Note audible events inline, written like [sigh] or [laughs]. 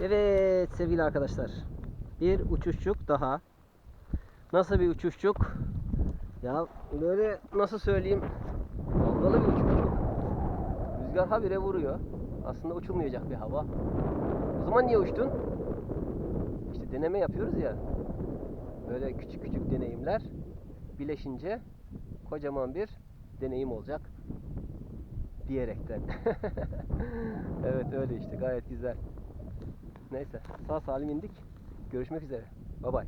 Evet sevgili arkadaşlar. Bir uçuşçuk daha. Nasıl bir uçuşçuk? Ya böyle nasıl söyleyeyim? Dalgalı bir uçuşçuk. Rüzgar habire vuruyor. Aslında uçulmayacak bir hava. O zaman niye uçtun? İşte deneme yapıyoruz ya. Böyle küçük küçük deneyimler birleşince kocaman bir deneyim olacak diyerekten. [laughs] evet öyle işte gayet güzel. Neyse sağ salim indik. Görüşmek üzere. Bye bye.